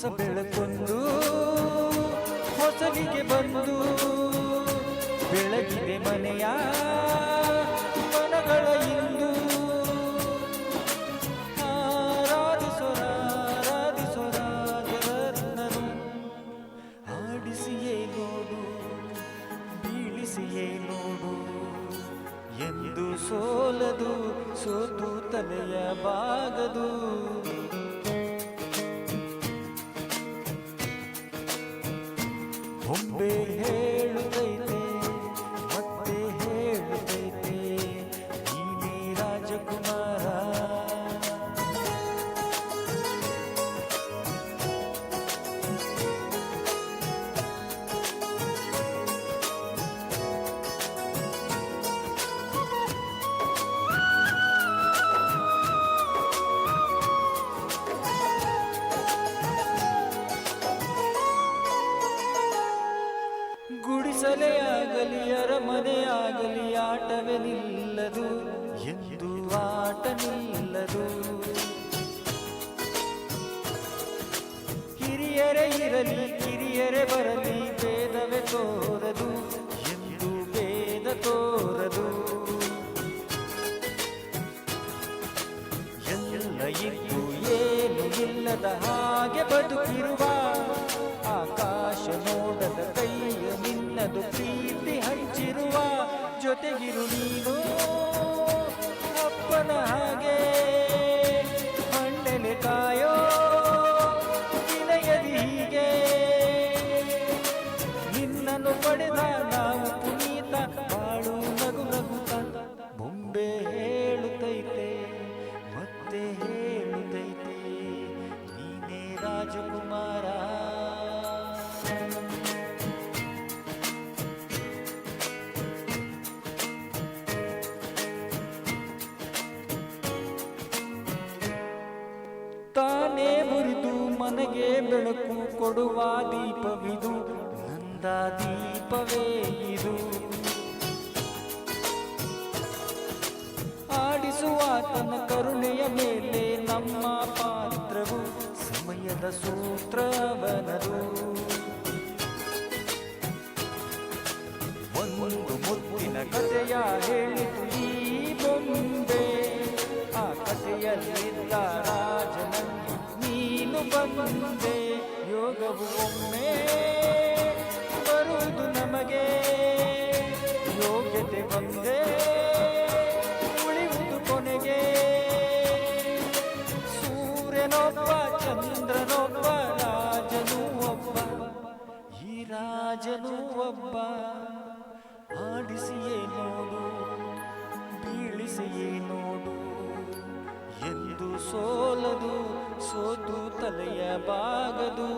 ಹೊಸ ಬೆಳಕೊಂದು ಹೊಸಲಿಗೆ ಬಂದು, ಬೆಳಗಿದೆ ಮನೆಯ ಮನಗಳ ಇಂದು. ಆರಾಧಿಸೋರ ಆರಾಧಿಸೋರ ಜಗನ್ನನು ಆಡಿಸಿಯೇ ನೋಡು, ಬೀಳಿಸಿಯೇ ನೋಡು. ಎಂದು ಸೋಲದು, ಸೋತು ತಲೆಯ ಬಾಗದು. ಗುಡಿಸಲೇ ಆಗಲಿ ಅರಮನೆ ಆಗಲಿ ಆಟವೇ ನಿಲ್ಲದು, ಎಂದು ಆಟ ನಿಲ್ಲದು. ಹಿರಿಯರೇ ಇರಲಿ, ಕಿರಿಯರೇ ಬರಲಿ, ಭೇದವೇ ತೋರದು, ಎಂದು ಭೇದ ತೋರದು. ಎಲ್ಲ ಇದ್ದು ಏನು ಇಲ್ಲದ ಹಾಗೆ ಬದುಕಿರುವ ನಿನ್ನದು ಪ್ರೀತಿ ಹಂಚಿರುವ ಜೊತೆಗಿರು ನೀನು ಅಪ್ಪನ ಹಾಗೆ ಮಂಡಲೆ ಕಾಯೋ ವಿನಯದಿ ಹೀಗೆ. ನಿನ್ನನ್ನು ಪಡೆದ ನಾವು ಪುನೀತ ಬಾಳು ನಗು ನಗುತ್ತ ಬೊಂಬೆ ಹೇಳುತ್ತೈತೆ, ಮತ್ತೆ ಹೇಳುತ್ತೈತೆ, ನೀನೇ ರಾಜಕುಮಾರ. ಮನೆಗೆ ಬೆಳಕು ಕೊಡುವ ದೀಪವಿದು, ನಂದ ದೀಪವೇ ಇದು. ಆಡಿಸುವ ತನ್ನ ಕರುಣೆಯ ಮೇಲೆ ನಮ್ಮ ಪಾತ್ರವು ಸಮಯದ ಸೂತ್ರವನರು ಒಂದು ಮುತ್ತಿನ ಕಥೆಯ ಹೇಳಿತು ಈ ಬೊಂಬೆ, ಆ ಕಥೆಯಲ್ಲಿದ್ದ ರಾಜನಲ್ಲಿ ಬಂದೆ ಯೋಗವು ಒಮ್ಮೆ ಬರುವುದು ನಮಗೆ. ಯೋಗ್ಯತೆ ಒಂದೇ ಉಳಿಯುವುದು ಕೊನೆಗೆ. ಸೂರ್ಯನೊಬ್ಬ, ಚಂದ್ರನೊಬ್ಬ, ರಾಜನು ಒಬ್ಬ, ಈ ರಾಜನು ಒಬ್ಬ. ಆಡಿಸಿಯೇ ನೋಡು, ಬೀಳಿಸಿಯೇ ನೋಡು ಎಂದು ಸೋಲದು ಸೋತು ತಲೆಯ ಬಾಗದು.